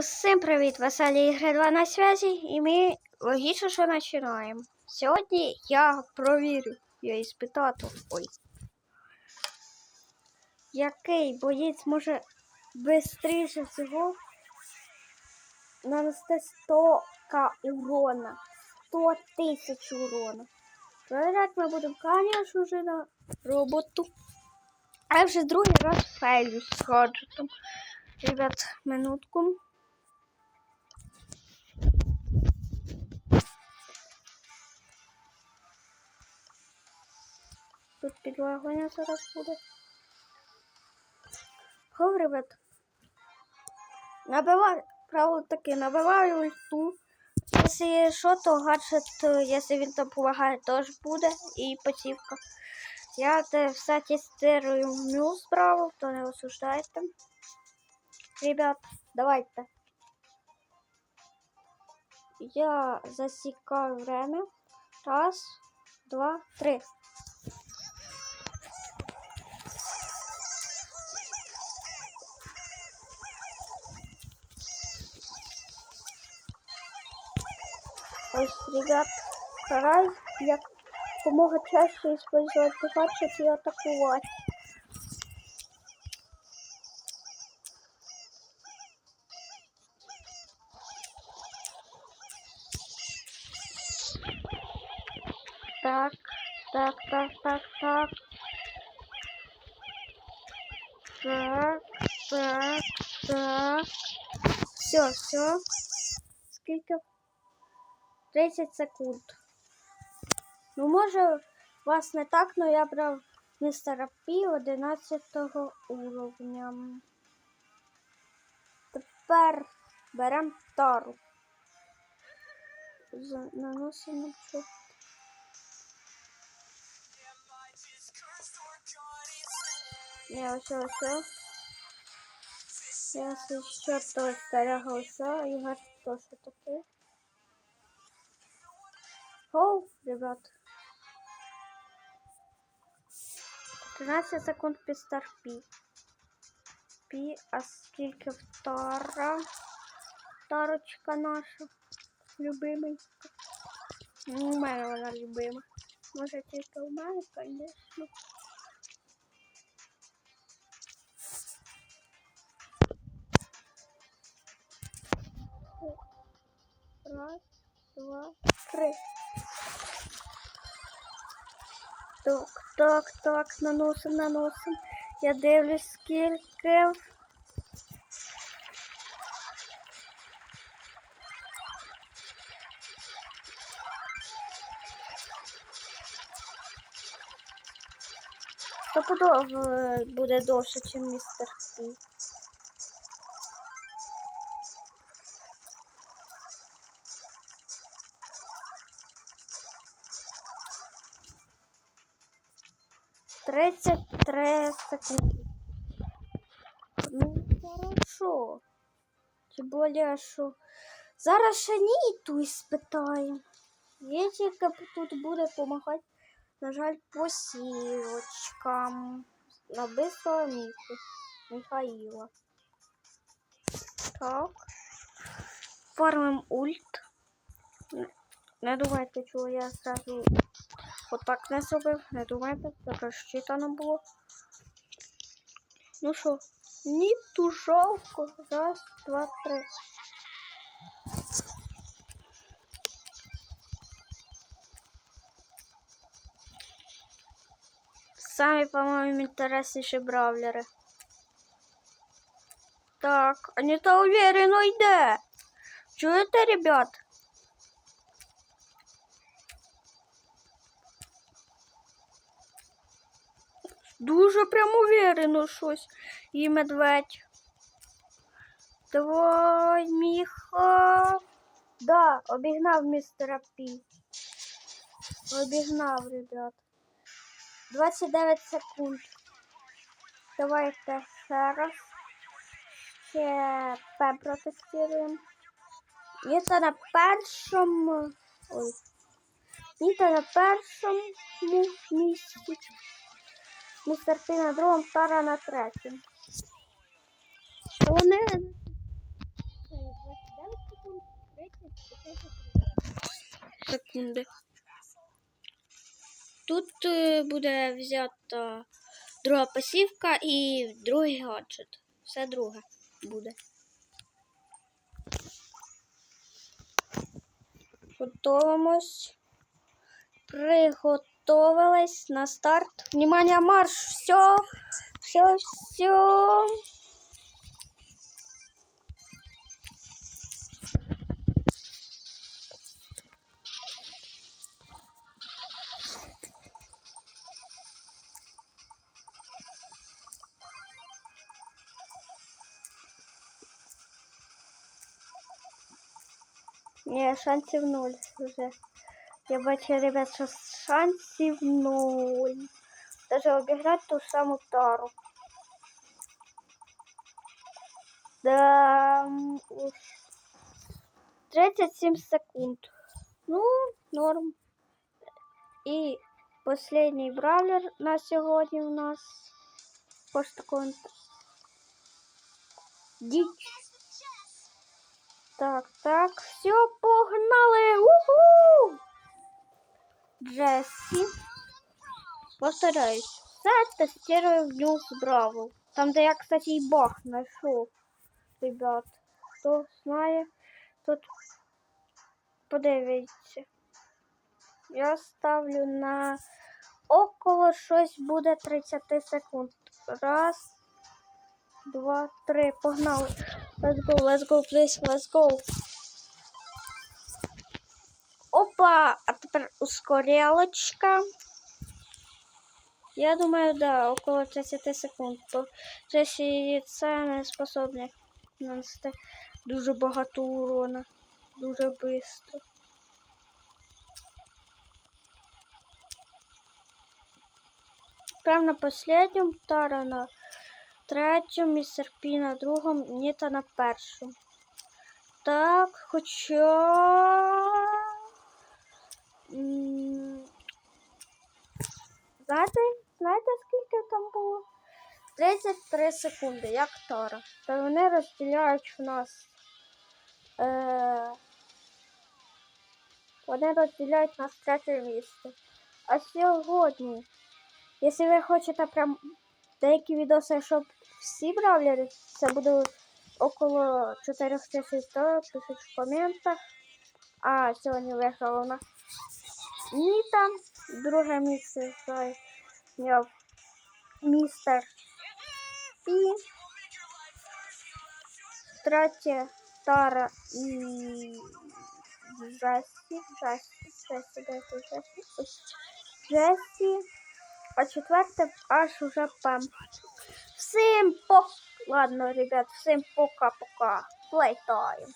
Всім привіт! Веселі ігри 2 на связі, і ми логічно що починаємо. Сьогодні я провірю, я іспитатор. Ой. Який боєць може швидше всього нанести 100 к урона. 100 тисяч урона. Проверять ми будемо, конечно, вже на роботу. А я вже другий раз фейлю з гаджетом. Ребят, минутку. Тут підлагання зараз буде. Хов, ребят. Набиваю, правило таке, набиваю ульту. Якщо що, то гаджет, якщо він там допомагає, теж буде. І пасівка. Я це все тестирую внизу справа, то не осуждайте. Ребят, давайте. Я засікаю время. Раз, два, три. Ось, ребят, стараюсь як помога чаще использовать гаджет и атаковать. Так, так, так, так, так. Так, так, так. Все, все. Скільки? 30 секунд. Ну, може, вас не так, але я брав містера Пі 11 уровня. Тепер беремо тару. Наносимо цю. Не, ось ось. Я ще то старого все, Ігор теж такий. Гоу, ребят. 13 секунд під стар пі. Пі, а скільки втора? Тарочка наша. Любимий. Ну, у мене вона любима. Може тільки у мене, звісно. Раз, два, три. Так, так, так, наносим, наносим. Я дивлюсь, скільки. Стопудово е, буде довше, ніж містер Пі. Тридцять три секунди. Ну, хорошо. Тим більше, що зараз ще Ніту іспитаємо. Є тільки тут буде допомагати, на жаль, посілочкам. На бистрого Міху. Михаїла. Так. Фармим ульт. Не- думайте, чого я зразу отак не зробив. Не думайте, це розчитано було. Ну що, ні ту жалко. Раз, два, три. Самі, по-моєму, інтересніші бравлери. Так, Аніта уверенно йде. Чуєте, ребят? Дуже прям уверенно щось. І медведь. Давай, Міха. Да, обігнав містера Пі. Обігнав, ребят. 29 секунд. Давайте ще раз. Ще П протестуємо. Ніта на першому. Ой. Ніта на першому місці. Містер Пі на другому, Тара на третьому. Вони секунди. Тут е, буде взята друга пасівка і другий гаджет. Все друге буде. Готовимось. Приготовились на старт. Внимание, марш! Все, все, все. Ні, шансів нуль вже. Я бачу, ребят, що шансів нуль. Даже обіграти ту саму тару. Да, м, уж. 37 секунд. Ну, норм. І последній бравлер на сьогодні у нас. Поштакон. Діч. Так, так, все, погнали! Уху! Джесси. Повторяюсь, все тестирую в News Браво. Там, де я, кстати, і баг знайшов. Ребят, хто знає, тут подивіться. Я ставлю на около щось буде 30 секунд. Раз, два, три. Погнали. Let's go, let's go, please, let's go. Опа, тепер ускорялочка. Я думаю, да, около 30 секунд. Це не способне нанести дуже багато урона. Дуже швидко. Прям на последнем Тара на третьому, містер Пі на другому, Ніта на першому. Так, хоча. Знаєте, знаєте, скільки там було? 33 секунди, як Тара. Та вони розділяють в нас. Е, вони розділяють нас третє місце. А сьогодні, якщо ви хочете прям деякі відоси, щоб всі бравлери, це буде около 4100 тисяч в коментах. А сьогодні виграла вона Ніта. Друге місце зайняв містер і третє Тара і Джесі. Джесі, Джесі, тут Джесі? Джесі. А четверте аж уже Пем. Всім пока. Ладно, ребят, всім пока-пока. Плейтайм.